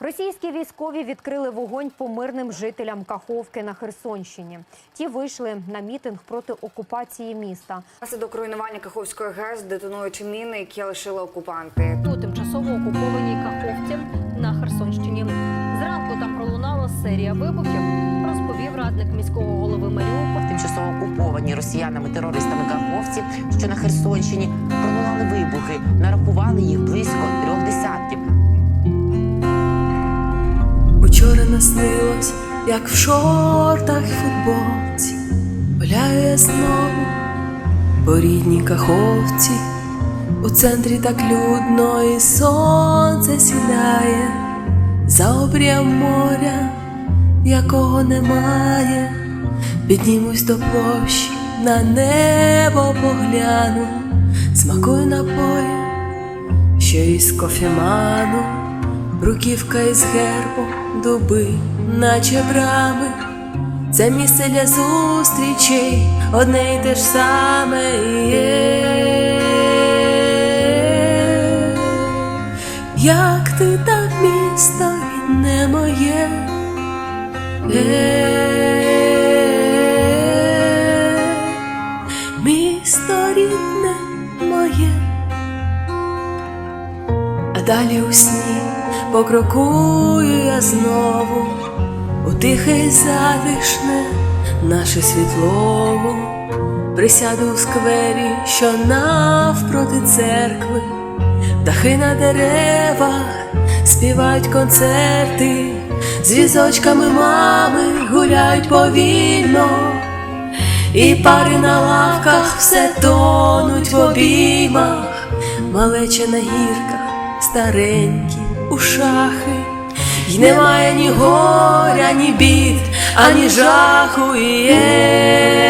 Російські військові відкрили вогонь по мирним жителям Каховки на Херсонщині. Ті вийшли на мітинг проти окупації міста. Внаслідок руйнування Каховської ГЕС детонуючи міни, які лишили окупанти. у тимчасово окупованій Каховці на Херсонщині. Зранку там пролунала серія вибухів, розповів радник міського голови Маріуполя. тимчасово окуповані росіянами терористами Каховці, що на Херсонщині пролунали вибухи. Нарахували їх близько трьох десятків. Учора наснилось, як в шортах футболці, гуляю я знову по рідній каховці, у центрі так людно і сонце сідає, за обрієм моря, якого немає, піднімусь до площі, на небо погляну, смакую напої, що із кофеману. Бруківка із гербом, дуби, наче брами. Це місце для зустрічей, одне й те ж саме є. Як ти так місто рідне моє? Е, Місто рідне моє. А далі у сні покрокую я знову у тихе затишне наше світлово, присяду у сквері, що навпроти церкви, птахи на деревах співають концерти, з візочками мами гуляють повільно. І пари на лавках все тонуть в обіймах, малеча на гірках, старенькі у шахи, й немає ні горя, ні бід, ані жаху є.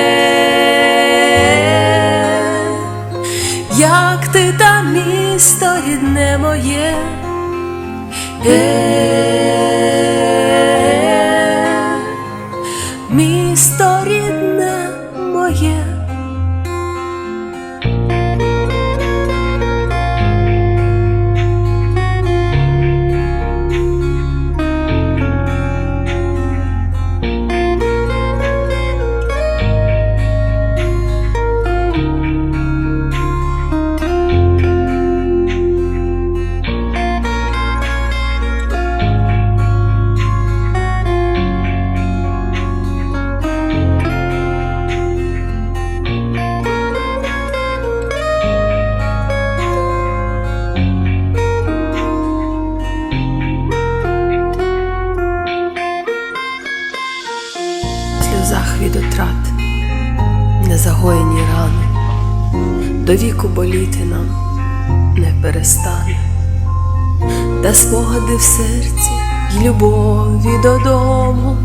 Як ти там місто рідне моє? Е, незагоєні рани, до віку боліти нам не перестане, та спогади в серці й любові додому.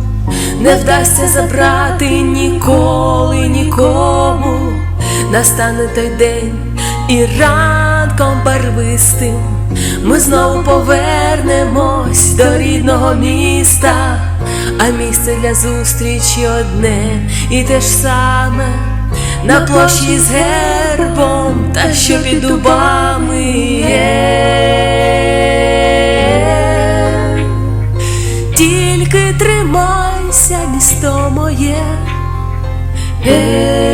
Не вдасться забрати ніколи нікому. Настане той день і ранком барвистим. Ми знову повернемось до рідного міста, а місце для зустрічі одне і те ж саме на площі з гербом, та що під дубами є. Тільки тримайся, місто моє. Е,